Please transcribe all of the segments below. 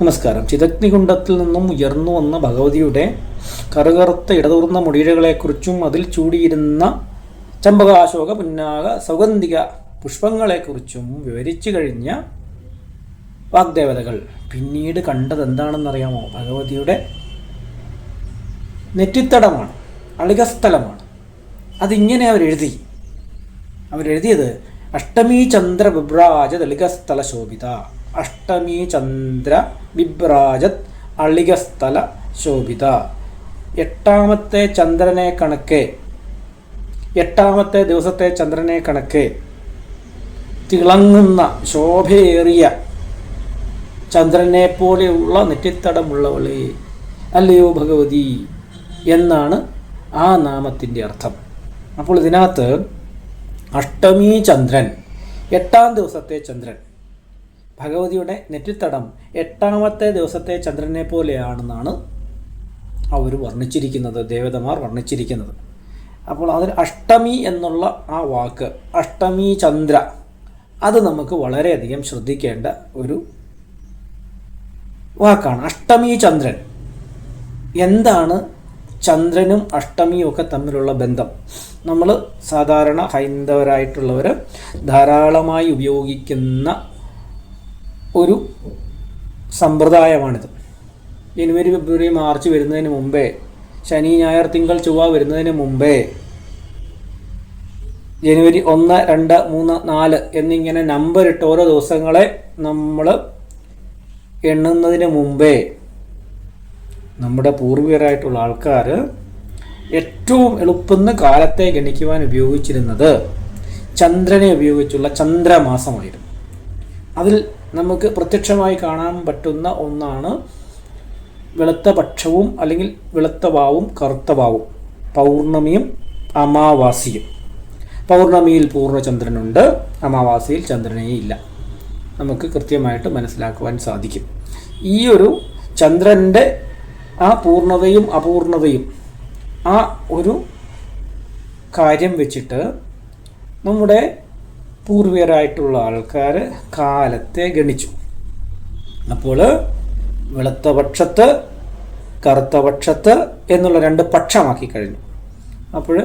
നമസ്കാരം. ചിതഗ്നികുണ്ടത്തിൽ നിന്നും ഉയർന്നു വന്ന ഭഗവതിയുടെ കറുകറുത്ത ഇടതൂർന്ന മുടിയിഴകളെക്കുറിച്ചും അതിൽ ചൂടിയിരുന്ന ചമ്പകാശോക പുന്നാക സൗഗന്ധിക പുഷ്പങ്ങളെക്കുറിച്ചും വിവരിച്ചു കഴിഞ്ഞ വാഗ്ദേവതകൾ. പിന്നീട് കണ്ടത് എന്താണെന്നറിയാമോ? ഭഗവതിയുടെ നെറ്റിത്തടമാണ്. അളികസ്ഥലമാണ്. അതിങ്ങനെ അവരെഴുതി. അവരെഴുതിയത് അഷ്ടമി ചന്ദ്ര വിഭ്രാജ ദളികസ്ഥല ശോഭിത അഷ്ടമി ചന്ദ്ര വിഭ്രാജത് അളികസ്ഥല ശോഭിത. എട്ടാമത്തെ ചന്ദ്രനെ കണക്കെ. എട്ടാമത്തെ ദിവസത്തെ ചന്ദ്രനെ കണക്കെ. തിളങ്ങുന്ന ശോഭയേറിയ ചന്ദ്രനെ പോലെയുള്ള നെറ്റിത്തടമുള്ളവളെ അല്ലയോ ഭഗവതി എന്നാണ് ആ നാമത്തിന്റെ അർത്ഥം. അപ്പോൾ ഇതിനകത്ത് അഷ്ടമി ചന്ദ്രൻ എട്ടാം ദിവസത്തെ ചന്ദ്രൻ ഭഗവതിയുടെ നെറ്റിത്തടം എട്ടാമത്തെ ദിവസത്തെ ചന്ദ്രനെ പോലെയാണെന്നാണ് അവർ വർണിച്ചിരിക്കുന്നത് ദേവതമാർ വർണിച്ചിരിക്കുന്നത്. അപ്പോൾ അതിൽ അഷ്ടമി എന്നുള്ള ആ വാക്ക് അഷ്ടമി ചന്ദ്ര അത് നമുക്ക് വളരെയധികം ശ്രദ്ധിക്കേണ്ട ഒരു വാക്കാണ്. അഷ്ടമി ചന്ദ്രൻ. എന്താണ് ചന്ദ്രനും അഷ്ടമിയും ഒക്കെ തമ്മിലുള്ള ബന്ധം? നമ്മൾ സാധാരണ ഹൈന്ദവരായിട്ടുള്ളവർ ധാരാളമായി ഉപയോഗിക്കുന്ന ഒരു സമ്പ്രദായമാണിത്. ജനുവരി ഫെബ്രുവരി മാർച്ച് വരുന്നതിന് മുമ്പേ ശനി ഞായർ തിങ്കൾ ചൊവ്വ വരുന്നതിന് മുമ്പേ ജനുവരി ഒന്ന് രണ്ട് മൂന്ന് നാല് എന്നിങ്ങനെ നമ്പർ ഇട്ട് ഓരോ ദിവസങ്ങളെ നമ്മൾ എണ്ണുന്നതിന് മുമ്പേ നമ്മുടെ പൂർവികരായിട്ടുള്ള ആൾക്കാർ ഏറ്റവും എളുപ്പന്ന കാലത്തെ ഗണിക്കുവാൻ ഉപയോഗിച്ചിരുന്നത് ചന്ദ്രനെ ഉപയോഗിച്ചുള്ള ചന്ദ്രമാസമായിരുന്നു അതിൽ നമുക്ക് പ്രത്യക്ഷമായി കാണാൻ പറ്റുന്ന ഒന്നാണ് വെളുത്ത പക്ഷവും അല്ലെങ്കിൽ വെളുത്ത വാവും കറുത്ത വാവും. പൗർണമിയും അമാവാസിയും. പൗർണമിയിൽ പൂർണചന്ദ്രനുണ്ട് അമാവാസിയിൽ ചന്ദ്രനേ ഇല്ല. നമുക്ക് കൃത്യമായിട്ട് മനസ്സിലാക്കുവാൻ സാധിക്കും. ഈ ഒരു ചന്ദ്രന്റെ ആ പൂർണതയും അപൂർണതയും ആ ഒരു കാര്യം വെച്ചിട്ട് നമ്മുടെ പൂർവികരായിട്ടുള്ള ആൾക്കാർ കാലത്തെ ഗണിച്ചു. അപ്പോൾ വെളുത്ത പക്ഷത്ത് കറുത്ത പക്ഷത്ത് എന്നുള്ള രണ്ട് പക്ഷമാക്കി കഴിഞ്ഞു. അപ്പോൾ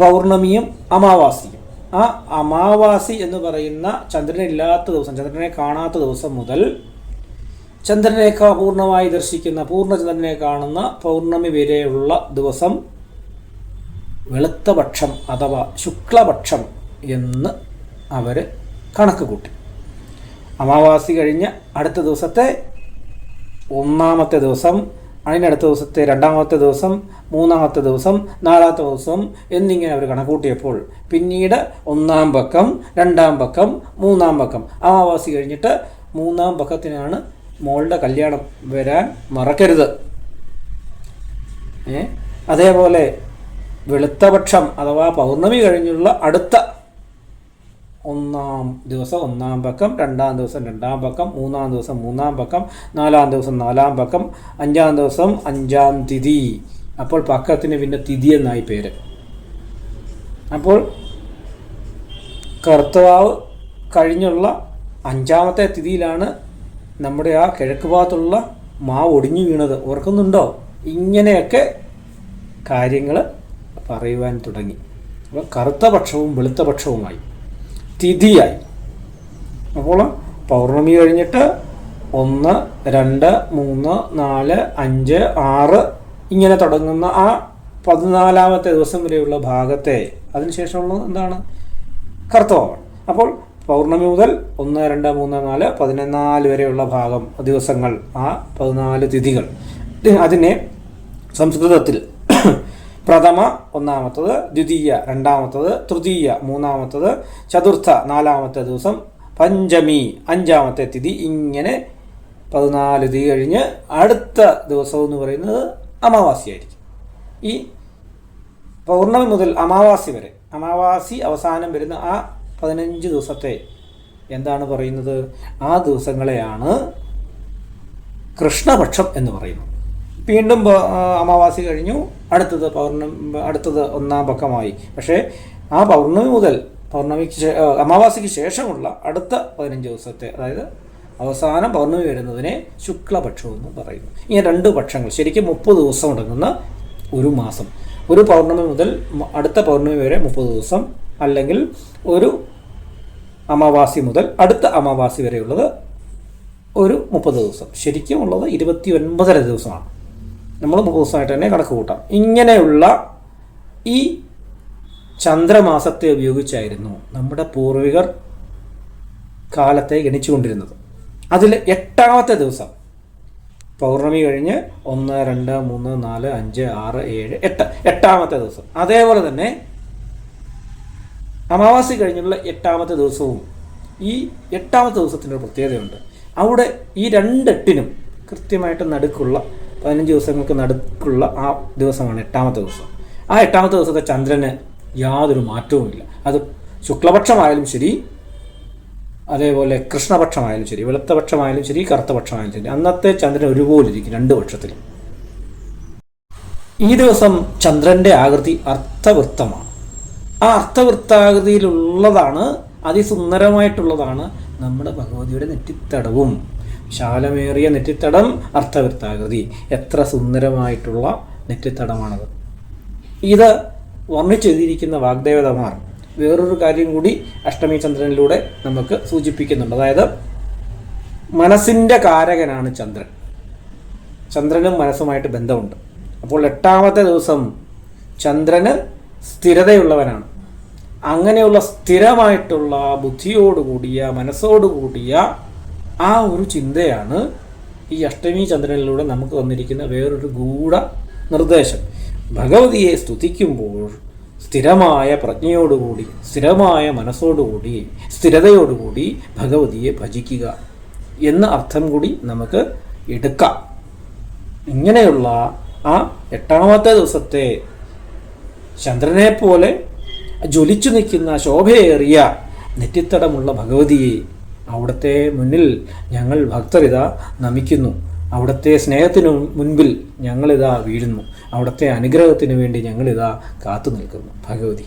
പൗർണമിയും അമാവാസിയും. ആ അമാവാസി എന്ന് പറയുന്ന ചന്ദ്രനില്ലാത്ത ദിവസം ചന്ദ്രനെ കാണാത്ത ദിവസം മുതൽ ചന്ദ്രനെ പൂർണമായി ദർശിക്കുന്ന പൂർണചന്ദ്രനെ കാണുന്ന പൗർണമി വരെയുള്ള ദിവസം വെളുത്തപക്ഷം അഥവാ ശുക്ലപക്ഷം എന്ന് അവർ കണക്ക് കൂട്ടി. അമാവാസി കഴിഞ്ഞ് അടുത്ത ദിവസത്തെ ഒന്നാമത്തെ ദിവസം അതിനടുത്ത ദിവസത്തെ രണ്ടാമത്തെ ദിവസം മൂന്നാമത്തെ ദിവസം നാലാമത്തെ ദിവസം എന്നിങ്ങനെ അവർ കണക്കൂട്ടിയപ്പോൾ പിന്നീട് ഒന്നാം പക്കം രണ്ടാം പക്കം മൂന്നാം പക്കം. അമാവാസി കഴിഞ്ഞിട്ട് മൂന്നാം പക്കത്തിനാണ് മോളുടെ കല്യാണം വരാൻ മറക്കരുത്. ഏ? അതേപോലെ വെളുത്തപക്ഷം അഥവാ പൗർണമി കഴിഞ്ഞുള്ള അടുത്ത ഒന്നാം ദിവസം ഒന്നാം പക്കം രണ്ടാം ദിവസം രണ്ടാം പക്കം മൂന്നാം ദിവസം മൂന്നാം പക്കം നാലാം ദിവസം നാലാം പക്കം അഞ്ചാം ദിവസം അഞ്ചാം തിഥി. അപ്പോൾ പക്കത്തിന് പിന്നെ തിഥി എന്നായി പേര്. അപ്പോൾ കർത്തവാവ് കഴിഞ്ഞുള്ള അഞ്ചാമത്തെ തിഥിയിലാണ് നമ്മുടെ ആ കിഴക്ക് ഭാഗത്തുള്ള മാവ് ഒടിഞ്ഞു വീണത്. ഓർക്കുന്നുണ്ടോ? ഇങ്ങനെയൊക്കെ കാര്യങ്ങൾ പറയുവാൻ തുടങ്ങി. അപ്പോൾ കറുത്ത പക്ഷവും വെളുത്ത പക്ഷവുമായി തിഥിയായി. അപ്പോൾ പൗർണമി കഴിഞ്ഞിട്ട് ഒന്ന് രണ്ട് മൂന്ന് നാല് അഞ്ച് ആറ് ഇങ്ങനെ തുടങ്ങുന്ന ആ പതിനാലാമത്തെ ദിവസം വരെയുള്ള ഭാഗത്തെ അതിനുശേഷമുള്ളത് എന്താണ്? കറുത്തവാണ് അപ്പോൾ പൗർണമി മുതൽ ഒന്ന് രണ്ട് മൂന്ന് നാല് പതിനാല് വരെയുള്ള ഭാഗം ദിവസങ്ങൾ ആ പതിനാല് തിഥികൾ. അതിനെ സംസ്കൃതത്തിൽ പ്രഥമ ഒന്നാമത്തത് ദ്വിതീയ രണ്ടാമത്തത് തൃതീയ മൂന്നാമത്തത് ചതുർത്ഥ നാലാമത്തെ ദിവസം പഞ്ചമി അഞ്ചാമത്തെ തിഥി ഇങ്ങനെ പതിനാല് തീയതി കഴിഞ്ഞ് അടുത്ത ദിവസം എന്ന് പറയുന്നത് അമാവാസിയായിരിക്കും. ഈ പൗർണമി മുതൽ അമാവാസി വരെ അമാവാസി അവസാനം വരുന്ന ആ പതിനഞ്ച് ദിവസത്തെ എന്താണ് പറയുന്നത്? ആ ദിവസങ്ങളെയാണ് കൃഷ്ണപക്ഷം എന്ന് പറയുന്നത്. വീണ്ടും അമാവാസി കഴിഞ്ഞു. അടുത്തത് പൗർണമി അടുത്തത് ഒന്നാം പക്കമായി. പക്ഷേ ആ പൗർണമി മുതൽ പൗർണമിക്ക് അമാവാസിക്ക് ശേഷമുള്ള അടുത്ത പതിനഞ്ച് ദിവസത്തെ അതായത് അവസാനം പൗർണമി വരുന്നതിനെ ശുക്ലപക്ഷം എന്ന് പറയുന്നു. ഇങ്ങനെ രണ്ട് പക്ഷങ്ങൾ. ശരിക്കും മുപ്പത് ദിവസം അടങ്ങുന്ന ഒരു മാസം. ഒരു പൗർണമി മുതൽ അടുത്ത പൗർണമി വരെ മുപ്പത് ദിവസം. അല്ലെങ്കിൽ ഒരു അമാവാസി മുതൽ അടുത്ത അമാവാസി വരെയുള്ളത് ഒരു മുപ്പത് ദിവസം. ശരിക്കും ഉള്ളത് ഇരുപത്തി ഒൻപതര ദിവസമാണ്. നമ്മൾ ദിവസമായിട്ട് തന്നെ കണക്ക് കൂട്ടാം. ഇങ്ങനെയുള്ള ഈ ചന്ദ്രമാസത്തെ ഉപയോഗിച്ചായിരുന്നു നമ്മുടെ പൂർവികർ കാലത്തെ ഗണിച്ചുകൊണ്ടിരുന്നത്. അതിൽ എട്ടാമത്തെ ദിവസം പൗർണമി കഴിഞ്ഞ് ഒന്ന് രണ്ട് മൂന്ന് നാല് അഞ്ച് ആറ് ഏഴ് എട്ട് എട്ടാമത്തെ ദിവസം. അതേപോലെ തന്നെ അമാവാസി കഴിഞ്ഞുള്ള എട്ടാമത്തെ ദിവസവും ഈ എട്ടാമത്തെ ദിവസത്തിന്റെ പ്രത്യേകതയുണ്ട്. അവിടെ ഈ രണ്ടെട്ടിനും കൃത്യമായിട്ട് നടുക്കുള്ള പതിനഞ്ച് ദിവസങ്ങൾക്ക് നടുക്കുള്ള ആ ദിവസമാണ് എട്ടാമത്തെ ദിവസം. ആ എട്ടാമത്തെ ദിവസത്തെ ചന്ദ്രന് യാതൊരു മാറ്റവുമില്ല. അത് ശുക്ലപക്ഷമായാലും ശരി അതേപോലെ കൃഷ്ണപക്ഷമായാലും ശരി വെളുത്തപക്ഷമായാലും ശരി കറുത്തപക്ഷമായാലും ശരി അന്നത്തെ ചന്ദ്രൻ ഒരുപോലെ ഇരിക്കും രണ്ട് പക്ഷത്തിലും. ഈ ദിവസം ചന്ദ്രന്റെ ആകൃതി അർത്ഥവൃത്തമാണ്. ആ അർത്ഥവൃത്താകൃതിയിലുള്ളതാണ് അതിസുന്ദരമായിട്ടുള്ളതാണ് നമ്മുടെ ഭഗവതിയുടെ നെറ്റിത്തടവും. ശാലമേറിയ നെറ്റിത്തടം അർത്ഥവൃത്താകൃതി. എത്ര സുന്ദരമായിട്ടുള്ള നെറ്റിത്തടമാണത്. ഇത് വർണിച്ചെഴുതിയിരിക്കുന്ന വാഗ്ദേവതമാർ വേറൊരു കാര്യം കൂടി അഷ്ടമി ചന്ദ്രനിലൂടെ നമുക്ക് സൂചിപ്പിക്കുന്നുണ്ട്. അതായത് മനസ്സിന്റെ കാരകനാണ് ചന്ദ്രൻ. ചന്ദ്രനും മനസ്സുമായിട്ട് ബന്ധമുണ്ട്. അപ്പോൾ എട്ടാമത്തെ ദിവസം ചന്ദ്രന് സ്ഥിരതയുള്ളവനാണ്. അങ്ങനെയുള്ള സ്ഥിരമായിട്ടുള്ള ബുദ്ധിയോടുകൂടിയ മനസ്സോടുകൂടിയ ആ ഒരു ചിന്തയാണ് ഈ അഷ്ടമി ചന്ദ്രനിലൂടെ നമുക്ക് വന്നിരിക്കുന്ന വേറൊരു ഗൂഢ നിർദ്ദേശം. ഭഗവതിയെ സ്തുതിക്കുമ്പോൾ സ്ഥിരമായ പ്രജ്ഞയോടുകൂടി സ്ഥിരമായ മനസ്സോടുകൂടി സ്ഥിരതയോടുകൂടി ഭഗവതിയെ ഭജിക്കുക എന്ന അർത്ഥം കൂടി നമുക്ക് എടുക്കാം. ഇങ്ങനെയുള്ള ആ എട്ടാമത്തെ ദിവസത്തെ ചന്ദ്രനെ പോലെ ജ്വലിച്ചു നിൽക്കുന്ന ശോഭയേറിയ നെറ്റിത്തടമുള്ള ഭഗവതിയെ അവിടുത്തെ മുന്നിൽ ഞങ്ങൾ ഭക്തരിത നമിക്കുന്നു. അവിടുത്തെ സ്നേഹത്തിനു മുൻപിൽ ഞങ്ങളിതാ വീഴുന്നു. അവിടുത്തെ അനുഗ്രഹത്തിനു വേണ്ടി ഞങ്ങളിതാ കാത്തു നിൽക്കുന്നു ഭഗവതി.